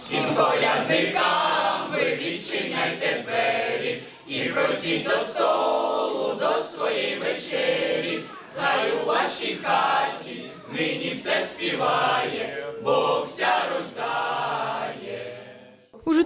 Всім колядникам ви відчиняйте двері і просіть до столу, до своєї вечері. Хай у вашій хаті нині все співає,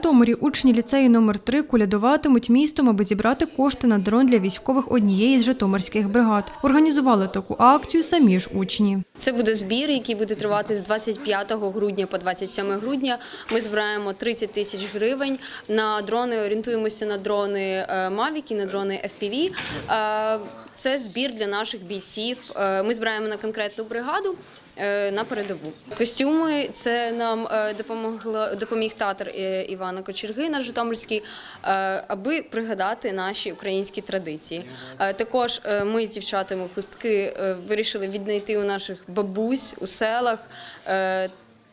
Житомирі учні ліцею номер 3 колядуватимуть містом, аби зібрати кошти на дрон для військових однієї з житомирських бригад. Організували таку акцію самі ж учні. Це буде збір, який буде тривати з 25 грудня по 27 грудня. Ми збираємо 30 тисяч гривень на дрони. Орієнтуємося на дрони е, Mavic і на дрони FPV. Е, Це збір для наших бійців. Е, Ми збираємо на конкретну бригаду. Е, На передову костюми це нам е, допомогло допоміг театр е, Івана Кочергина Житомирський, е, аби пригадати наші українські традиції. Також ми з дівчатами хустки вирішили віднайти у наших бабусь у селах.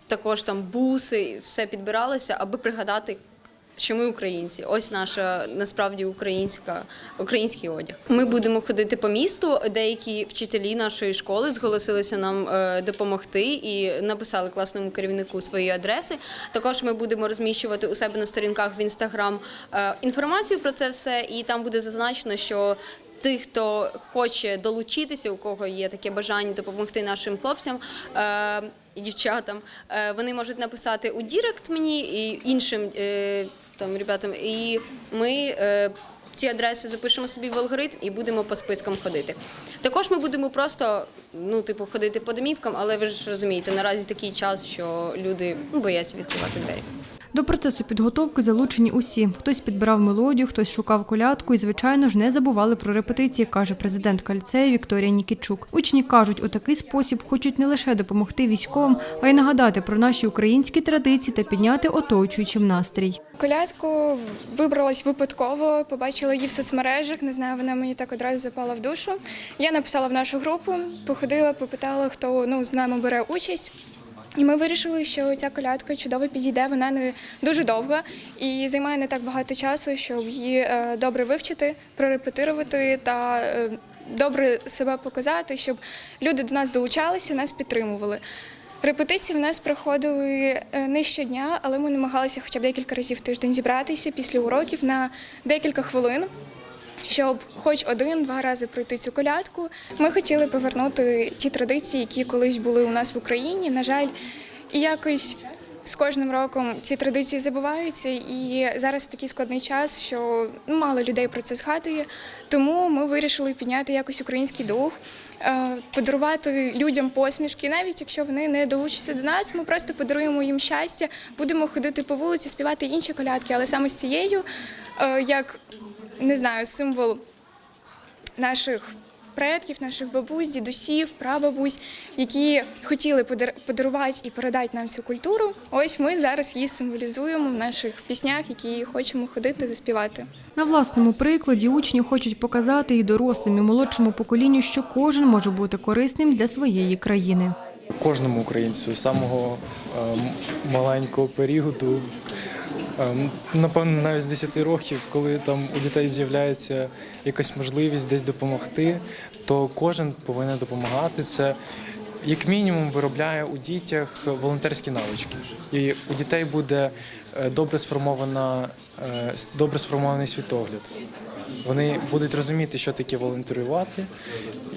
Також там буси, все підбиралося, аби пригадати. Що ми українці, ось наша насправді українська український одяг. Ми будемо ходити по місту. Деякі вчителі нашої школи зголосилися нам е, допомогти і написали класному керівнику свої адреси. Також ми будемо розміщувати у себе на сторінках в інстаграм е, інформацію про це все, і там буде зазначено, що тих, хто хоче долучитися, у кого є таке бажання допомогти нашим хлопцям. е, І дівчатам Е, вони можуть написати у Дірект мені і іншим е, там ребятам, і ми ці адреси запишемо собі в алгоритм і будемо по спискам ходити. Також ми будемо просто ну, типу, ходити по домівкам, але ви ж розумієте, наразі такий час, що люди бояться відкривати двері. До процесу підготовки залучені усі. Хтось підбирав мелодію, хтось шукав колядку і, звичайно ж, не забували про репетиції, каже президентка ліцею Вікторія Нікітчук. Учні кажуть, у такий спосіб хочуть не лише допомогти військовим, а й нагадати про наші українські традиції та підняти оточуючим настрій. Колядку вибралась випадково, побачила її в соцмережах. Не знаю, вона мені так одразу запала в душу. Я написала в нашу групу, походила, попитала, хто ну з нами бере участь. І ми вирішили, що ця колядка чудово підійде. Вона не дуже довга і займає не так багато часу, щоб її е, добре вивчити, прорепетирувати та е, добре себе показати, щоб люди до нас долучалися, нас підтримували. Репетиції в нас проходили е, не щодня, але ми намагалися хоча б декілька разів в тиждень зібратися після уроків на декілька хвилин, щоб хоч один-два рази пройти цю колядку. Ми хотіли повернути ті традиції, які колись були у нас в Україні. На жаль, і якось з кожним роком ці традиції забуваються, і зараз такий складний час, що ну, мало людей про це згадує. Тому ми вирішили підняти якось український дух, е, подарувати людям посмішки, навіть якщо вони не долучаться до нас, ми просто подаруємо їм щастя, будемо ходити по вулиці, співати інші колядки, але саме з цією, е, як не знаю, символ наших предків, наших бабусь, дідусів, прабабусь, які хотіли подар- подарувати і передати нам цю культуру. Ось ми зараз її символізуємо в наших піснях, які хочемо ходити, заспівати. На власному прикладі учні хочуть показати і дорослим, і молодшому поколінню, що кожен може бути корисним для своєї країни. кожному українцю з самого е, маленького періоду. Напевно, навіть з 10 років, коли там у дітей з'являється якась можливість десь допомогти, то кожен повинен допомагати. Це як мінімум виробляє у дітях волонтерські навички. І у дітей буде е, добре сформована, е, добре сформований світогляд. Вони будуть розуміти, що таке волонтерувати,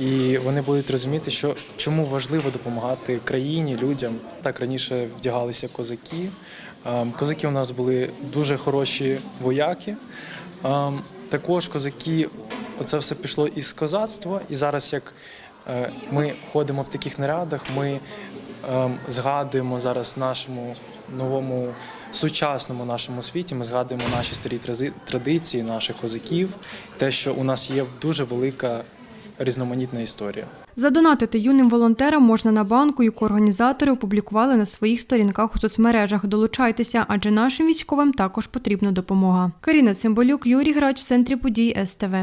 і вони будуть розуміти, що чому важливо допомагати країні, людям. Так раніше вдягалися козаки. Ем, Козаки у нас були дуже хороші вояки. Ем, Також козаки, оце все пішло із козацтва, і зараз як е, ми ходимо в таких нарядах, ми ем, згадуємо зараз нашому новому сучасному нашому світі. Ми згадуємо наші старі традиції, наших козаків, те, що у нас є дуже велика різноманітна історія. Задонатити юним волонтерам можна на банку, яку організатори опублікували на своїх сторінках у соцмережах. Долучайтеся, адже нашим військовим також потрібна допомога. Каріна Цимбалюк, Юрій Грач в центрі подій СТВ.